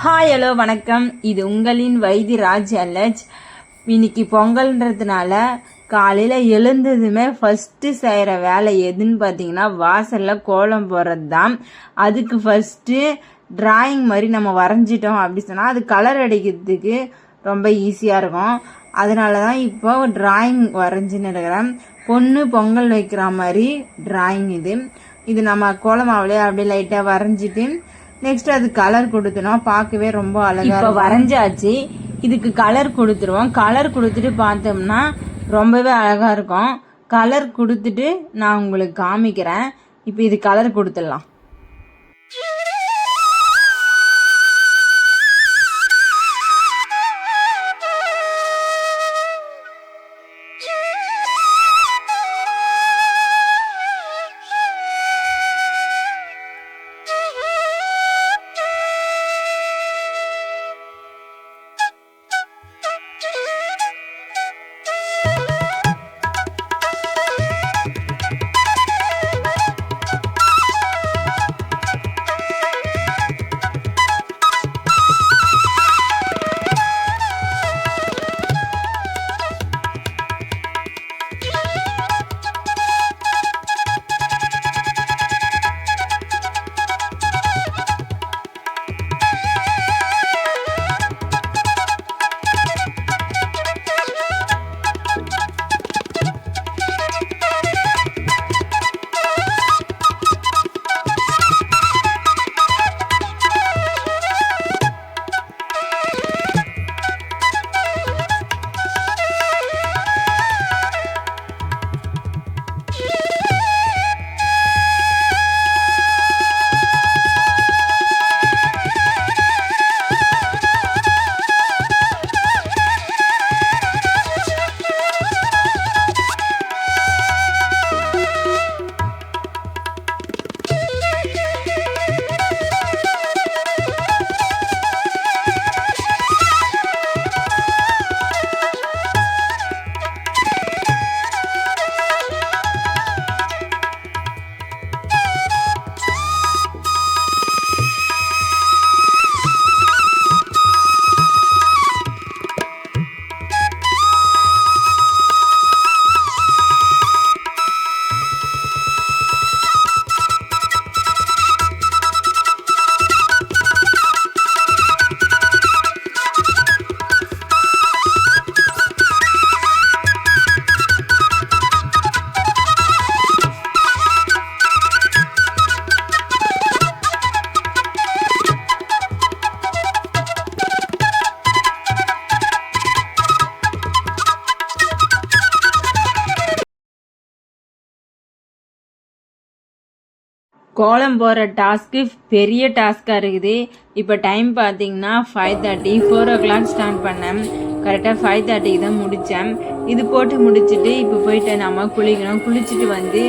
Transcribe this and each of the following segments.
Hi hello வணக்கம். இது உங்களின் வைத்தி ராஜ் அல்லஜ். இன்னைக்கு பொங்கல்ன்றதுனால காலையில் எழுந்ததுமே ஃபஸ்ட்டு செய்கிற வேலை எதுன்னு பார்த்தீங்கன்னா வாசலில் கோலம் போடுறது தான் அதுக்கு ஃபஸ்ட்டு டிராயிங் மாதிரி நம்ம வரைஞ்சிட்டோம் அப்படி சொன்னால் அது கலர் அடிக்கிறதுக்கு ரொம்ப ஈஸியாக இருக்கும். அதனால தான் இப்போ டிராயிங் வரைஞ்சின்னு இருக்கிறேன். பொண்ணு பொங்கல் வைக்கிற மாதிரி டிராயிங் இது. இது நம்ம கோலமாவிலே அப்படியே லைட்டாக வரைஞ்சிட்டு நெக்ஸ்ட் அது கலர் கொடுத்துனோம் பார்க்கவே ரொம்ப அழகா இப்போ வரைஞ்சாச்சு. இதுக்கு கலர் கொடுத்துருவோம். கலர் கொடுத்துட்டு பார்த்தோம்னா ரொம்பவே அழகா இருக்கும். கலர் கொடுத்துட்டு நான் உங்களுக்கு காமிக்கிறேன். இப்போ இது கலர் கொடுத்துடலாம். கோலம் போகிற டாஸ்க்கு பெரிய டாஸ்க்காக இருக்குது. இப்போ டைம் பார்த்தீங்கன்னா five thirty four o'clock start பண்ணேன் கரெக்டாக ஃபைவ் தேர்ட்டிக்கு தான் முடித்தேன் இது போட்டு முடிச்சுட்டு இப்போ போயிட்டு நம்ம குளிக்கணும். குளிச்சுட்டு வந்து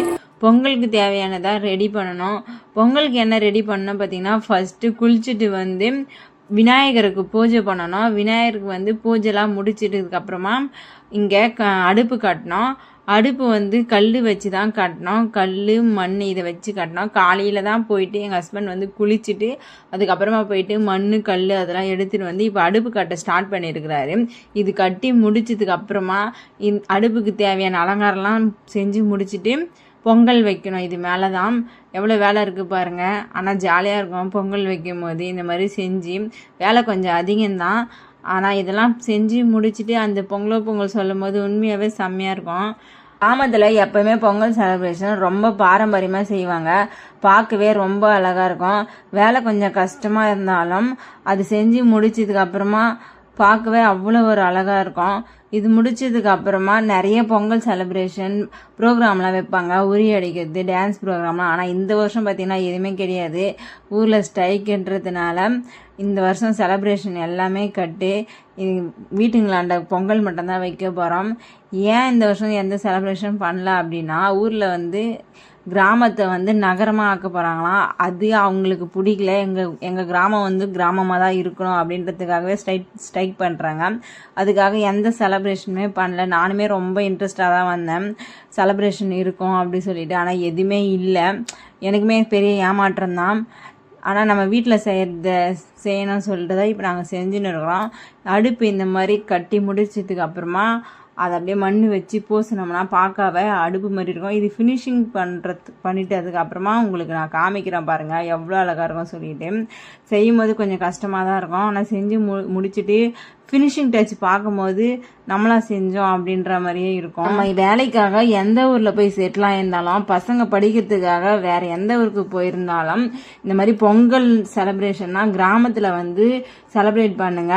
பொங்கலுக்கு தேவையானதாக ரெடி பண்ணணும். பொங்கலுக்கு என்ன ரெடி பண்ணணும் பார்த்தீங்கன்னா ஃபஸ்ட்டு குளிச்சுட்டு வந்து விநாயகருக்கு பூஜை பண்ணணும். விநாயகருக்கு வந்து பூஜைலாம் முடிச்சிட்டதுக்கப்புறமா இங்கே க அடுப்பு கட்டணும். அடுப்பு வந்து கல் வச்சு தான் கட்டினோம் கல் மண் இதை வச்சு கட்டினோம் காலையில் தான் போயிட்டு எங்கள் ஹஸ்பண்ட் வந்து குளிச்சுட்டு அதுக்கப்புறமா போயிட்டு மண் கல் அதெல்லாம் எடுத்துகிட்டு வந்து இப்போ அடுப்பு கட்ட ஸ்டார்ட் பண்ணியிருக்கிறாரு இது கட்டி முடிச்சதுக்கு அப்புறமா இந் அடுப்புக்கு தேவையான அலங்காரம்லாம் செஞ்சு முடிச்சுட்டு பொங்கல் வைக்கணும். இது மேலே தான் எவ்வளோ வேலை இருக்குது பாருங்கள் ஆனால் ஜாலியாக இருக்கும். பொங்கல் வைக்கும் போது இந்த மாதிரி செஞ்சு வேலை கொஞ்சம் அதிகம்தான். ஆனால் இதெல்லாம் செஞ்சு முடிச்சுட்டு அந்த பொங்கலோ பொங்கல் சொல்லும் போது உண்மையாகவே செம்மையாக இருக்கும். கிராமத்தில் எப்போவுமே பொங்கல் செலிப்ரேஷன் ரொம்ப பாரம்பரியமாக செய்வாங்க. பார்க்கவே ரொம்ப அழகாக இருக்கும். வேலை கொஞ்சம் கஷ்டமாக இருந்தாலும் அது செஞ்சு முடிச்சதுக்கு அப்புறமா பார்க்கவே அவ்வளோ ஒரு அழகாக இருக்கும். இது முடிச்சதுக்கு அப்புறமா நிறைய பொங்கல் செலிப்ரேஷன் ப்ரோக்ராம்லாம் வைப்பாங்க. உரி அடிக்கிறது டான்ஸ் ப்ரோக்ராம்லாம் ஆனால் இந்த வருஷம் பார்த்திங்கன்னா எதுவுமே கிடையாது. ஊரில் ஸ்ட்ரைக்குன்றதுனால இந்த வருஷம் செலப்ரேஷன் எல்லாமே கட்டு வீட்டுங்களாண்ட பொங்கல் மட்டும்தான் வைக்க போகிறோம் ஏன் இந்த வருஷம் எந்த செலப்ரேஷன் பண்ணல அப்படின்னா ஊரில் வந்து கிராமத்தை வந்து நகரமாக ஆக்க போகிறாங்களாம் அது அவங்களுக்கு பிடிக்கல. எங்கள் எங்கள் கிராமம் வந்து கிராமமாக தான் இருக்கணும் அப்படின்றதுக்காகவே ஸ்ட்ரைக் ஸ்ட்ரைக் பண்ணுறாங்க அதுக்காக எந்த செலப்ரேஷனுமே பண்ணல. நானுமே ரொம்ப இன்ட்ரெஸ்டாக தான் வந்தேன். செலப்ரேஷன் இருக்கும் அப்படி சொல்லிட்டு. ஆனால் எதுவுமே இல்லை. எனக்குமே பெரிய ஏமாற்றம் தான். ஆனால் நம்ம வீட்டில் செய்கிறத செய்யணும்னு சொல்லிட்டு தான் இப்போ நாங்கள் செஞ்சுன்னு இருக்கிறோம். அடுப்பு இந்த மாதிரி கட்டி முடிச்சதுக்கு அப்புறமா அதை அப்படியே மண் வச்சு பூசினோம்னா பார்க்காவ அடுப்பு மாதிரி இருக்கும். இது ஃபினிஷிங் பண்ணுறது பண்ணிட்டு அதுக்கப்புறமா உங்களுக்கு நான் காமிக்கிறேன் பாருங்கள் எவ்வளோ அழகாக இருக்கும் சொல்லிட்டு. செய்யும்போது கொஞ்சம் கஷ்டமாக தான் இருக்கும். ஆனால் செஞ்சு மு முடிச்சுட்டு ஃபினிஷிங் டச் பார்க்கும்போது நம்மளா செஞ்சோம் அப்படின்ற மாதிரியே இருக்கும். நம்ம வேலைக்காக எந்த ஊரில் போய் செட்டில் ஆயிருந்தாலும் பசங்க படிக்கிறதுக்காக வேற எந்த ஊருக்கு போயிருந்தாலும் இந்த மாதிரி பொங்கல் செலப்ரேஷன்னா கிராமத்தில் வந்து செலப்ரேட் பண்ணுங்க.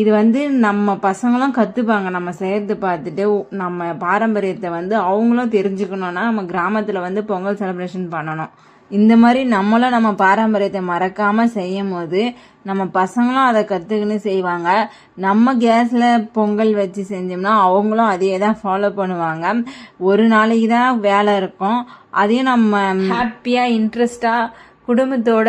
இது வந்து நம்ம பசங்களும் கற்றுப்பாங்க நம்ம சேர்த்து பார்த்துட்டு நம்ம பாரம்பரியத்தை வந்து அவங்களும் தெரிஞ்சுக்கணும்னா நம்ம கிராமத்தில் வந்து பொங்கல் செலப்ரேஷன் பண்ணணும். இந்த மாதிரி நம்மளும் நம்ம பாரம்பரியத்தை மறக்காமல் செய்யும் போது நம்ம பசங்களும் அதை கற்றுக்கின்னு செய்வாங்க. நம்ம கேஸில் பொங்கல் வச்சு செஞ்சோம்னா அவங்களும் அதே தான் ஃபாலோ பண்ணுவாங்க. ஒரு நாளைக்கு தான் வேலை இருக்கும். அதையும் நம்ம ஹாப்பியாக இன்ட்ரெஸ்டாக குடும்பத்தோட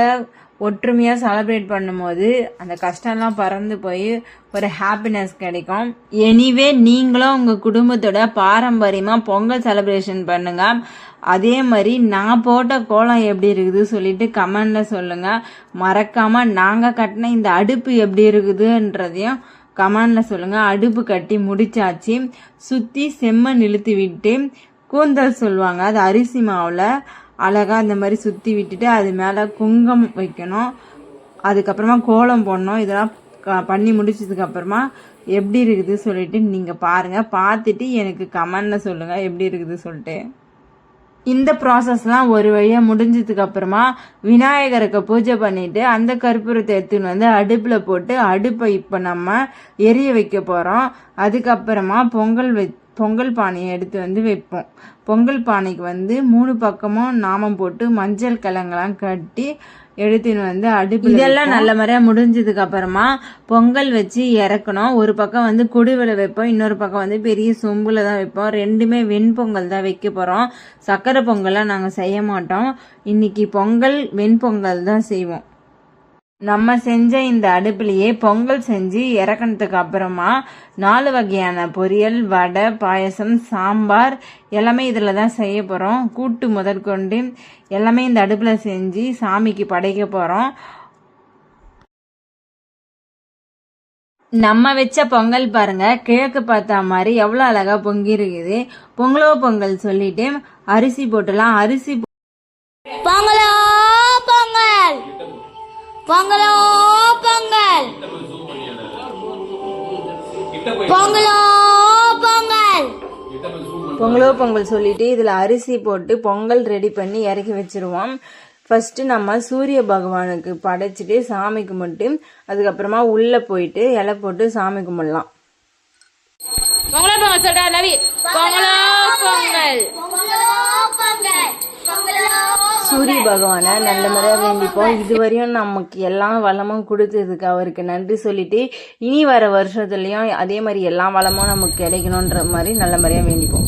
ஒற்றுமையாக செலப்ரேட் பண்ணும்போது அந்த கஷ்டம்லாம் பறந்து போய் ஒரு ஹாப்பினஸ் கிடைக்கும். எனிவே நீங்களும் உங்கள் குடும்பத்தோட பாரம்பரியமாக பொங்கல் செலப்ரேஷன் பண்ணுங்கள் அதே மாதிரி நான் போட்ட கோலம் எப்படி இருக்குது சொல்லிட்டு கமெண்டில் சொல்லுங்கள் மறக்காமல் நாங்கள் கட்டின இந்த அடுப்பு எப்படி இருக்குதுன்றதையும் கமெண்டில் சொல்லுங்கள் அடுப்பு கட்டி முடிச்சாச்சு. சுற்றி செம்மண் இழுத்து விட்டு கூந்தல் சொல்லுவாங்க. அது அரிசி மாவில். அழகாக இந்த மாதிரி சுற்றி விட்டுட்டு அது மேலே குங்கம் வைக்கணும். அதுக்கப்புறமா கோலம் போடணும். இதெல்லாம் க- பண்ணி முடிச்சதுக்கப்புறமா எப்படி இருக்குது சொல்லிட்டு நீங்கள் பாருங்கள் பார்த்துட்டு எனக்கு கமெண்டில் சொல்லுங்கள் எப்படி இருக்குது சொல்லிட்டு. இந்த ப்ராசஸ்லாம் ஒரு வழியாக முடிஞ்சதுக்கு அப்புறமா விநாயகருக்கு பூஜை பண்ணிட்டு அந்த கற்பூரத்தை எடுத்துன்னு வந்து அடுப்பில் போட்டு அடுப்பை இப்போ நம்ம எரிய வைக்க போகிறோம் அதுக்கப்புறமா பொங்கல் வச்சு பொங்கல் பானையை எடுத்து வந்து வைப்போம். பொங்கல் பானைக்கு வந்து மூணு பக்கமும் நாமம் போட்டு மஞ்சள் கிழங்கெல்லாம் கட்டி எடுத்துன்னு வந்து அடுப்பு இதெல்லாம் நல்ல முறையாக முடிஞ்சதுக்கு அப்புறமா பொங்கல் வச்சு இறக்கணும். ஒரு பக்கம் வந்து குடுவில வைப்போம். இன்னொரு பக்கம் வந்து பெரிய சொம்புல தான் வைப்போம். ரெண்டுமே வெண்பொங்கல் தான் வைக்க போகிறோம் சக்கரை பொங்கல்லாம் நாங்கள் செய்ய மாட்டோம். இன்னைக்கு பொங்கல் வெண்பொங்கல் தான் செய்வோம். நம்ம செஞ்ச இந்த அடுப்புலையே பொங்கல் செஞ்சு இறக்கினதுக்கு அப்புறமா நாலு வகையான பொரியல் வடை பாயசம் சாம்பார் எல்லாமே இதில் தான் செய்ய போகிறோம் கூட்டு முதற்கொண்டு எல்லாமே இந்த அடுப்பில் செஞ்சு சாமிக்கு படைக்க போகிறோம் நம்ம வச்ச பொங்கல் பாருங்க கிழக்கு பார்த்தா மாதிரி எவ்வளோ அழகாக பொங்கி இருக்குது. பொங்கலோ பொங்கல் சொல்லிட்டு அரிசி போட்டுலாம் அரிசி பொங்கலோ! பொங்கலோ பொங்கல். பொங்கலோ பொங்கல். பொங்கலோ பொங்கல் சொல்லிட்டு இதில் அரிசி போட்டு பொங்கல் ரெடி பண்ணி இறக்கி வச்சிருவோம். ஃபர்ஸ்ட் நம்ம சூரிய பகவானுக்கு படைச்சிட்டு சாமி கும்பிட்டு அதுக்கப்புறமா உள்ள போயிட்டு இலை போட்டு சாமி கும்பிடலாம். பொங்கலோ பொங்கல் சொல்றா நவி பொங்கலோ பொங்கல் பொங்கலோ. பொங்கல் பொங்கலோ. சூரிய பகவானை நல்ல முறையாக வேண்டிப்போம். இதுவரையும் நமக்கு எல்லா வளமும் கொடுத்ததுக்கு அவருக்கு நன்றி சொல்லிட்டு இனி வர வருஷத்துலயும் அதே மாதிரி எல்லா வளமும் நமக்கு கிடைக்கணுன்ற மாதிரி நல்ல முறையாக வேண்டிப்போம்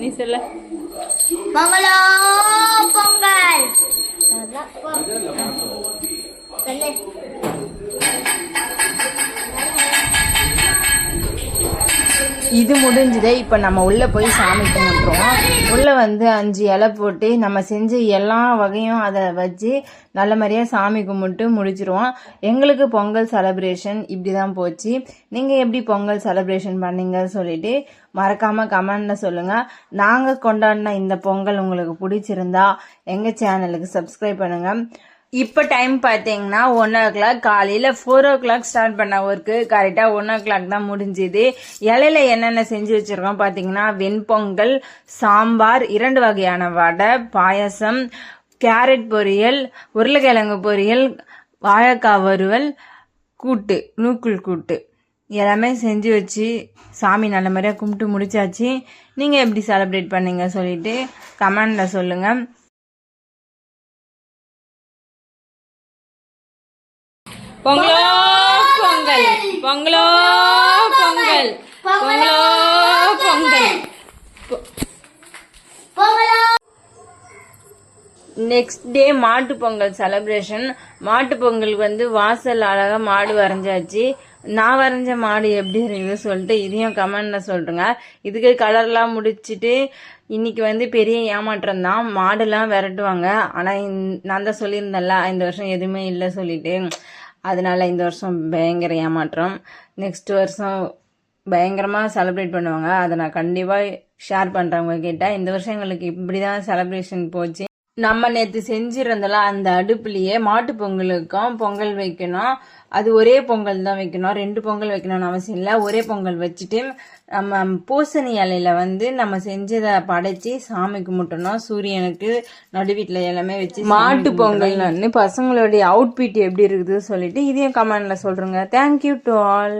நீ சொல்ல. பொங்கலோ. இது முடிஞ்சதே இப்போ நம்ம உள்ளே போய் சாமி கும்பிட்றோம். உள்ளே வந்து அஞ்சு இலை போட்டு நம்ம செஞ்ச எல்லா வகையும் அதை வச்சு நல்ல மாதிரியாக சாமி கும்பிட்டு முடிச்சிருவோம். எங்களுக்கு பொங்கல் செலப்ரேஷன் இப்படி தான் போச்சு. நீங்கள் எப்படி பொங்கல் செலப்ரேஷன் பண்ணீங்க சொல்லிட்டு மறக்காமல் கமெண்டில் சொல்லுங்கள் நாங்கள் கொண்டாடின இந்த பொங்கல் உங்களுக்கு பிடிச்சிருந்தா எங்கள் சேனலுக்கு சப்ஸ்கிரைப் பண்ணுங்கள் இப்போ டைம் பார்த்தீங்கன்னா ஒன் ஓ கிளாக் காலையில் ஃபோர் ஓ கிளாக் ஸ்டார்ட் பண்ண ஒர்க்கு கரெக்டாக ஒன் ஓ கிளாக் தான் முடிஞ்சுது. இலையில என்னென்ன செஞ்சு வச்சுருக்கோம் பார்த்தீங்கன்னா வெண்பொங்கல் சாம்பார் இரண்டு வகையான வடை பாயசம் கேரட் பொரியல் உருளைக்கிழங்கு பொரியல் வாழைக்காய் வறுவல் கூட்டு நூக்குள் கூட்டு. எல்லாமே செஞ்சு வச்சு சாமி நல்ல மாதிரியாக கும்பிட்டு முடிச்சாச்சு. நீங்கள் எப்படி செலிப்ரேட் பண்ணீங்க சொல்லிட்டு கமெண்டில் சொல்லுங்கள் பொங்கலோ பொங்கல். பொங்கலோ பொங்கல். பொங்கலோ பொங்கல். நெக்ஸ்ட் டே மாட்டு பொங்கல் செலப்ரேஷன் மாட்டு பொங்கலுக்கு வந்து வாசல் அழகாக மாடு வரைஞ்சாச்சு. நான் வரைஞ்ச மாடு எப்படி இருக்குது சொல்லிட்டு இதையும் கமெண்ட்ல சொல்றேங்க இதுக்கு கலர்லாம் முடிச்சிட்டு இன்னைக்கு வந்து பெரிய ஏமாற்றம் தான். மாடுலாம் விரட்டுவாங்க. ஆனால் நான் தான் சொல்லியிருந்தேன்ல இந்த வருஷம் எதுவுமே இல்லை சொல்லிட்டு. அதனால இந்த வருஷம் பயங்கர ஏமாற்றம். நெக்ஸ்ட் வருஷம் பயங்கரமாக செலிப்ரேட் பண்ணுவாங்க. அதை நான் கண்டிப்பாக ஷேர் பண்ணுறவங்க கிட்ட இந்த வருஷம் எங்களுக்கு இப்படி தான் செலிப்ரேஷன் போச்சு. நம்ம நேற்று செஞ்சிருந்தோம்ல அந்த அடுப்புலயே மாட்டு பொங்கலுக்கும் பொங்கல் வைக்கணும். அது ஒரே பொங்கல் தான் வைக்கணும். ரெண்டு பொங்கல் வைக்கணும்னு அவசியம் இல்லை. ஒரே பொங்கல் வச்சுட்டு நம்ம பூசணி இலையில வந்து நம்ம செஞ்சதை படைச்சி சாமி கும்பிட்டணும். சூரியனுக்கு நடுவீட்டில் எல்லாமே வச்சு மாட்டு பொங்கல்னு பசங்களுடைய அவுட்பிட் எப்படி இருக்குது சொல்லிட்டு இதையும் கமெண்ட்ல சொல்றேங்க. Thank you to all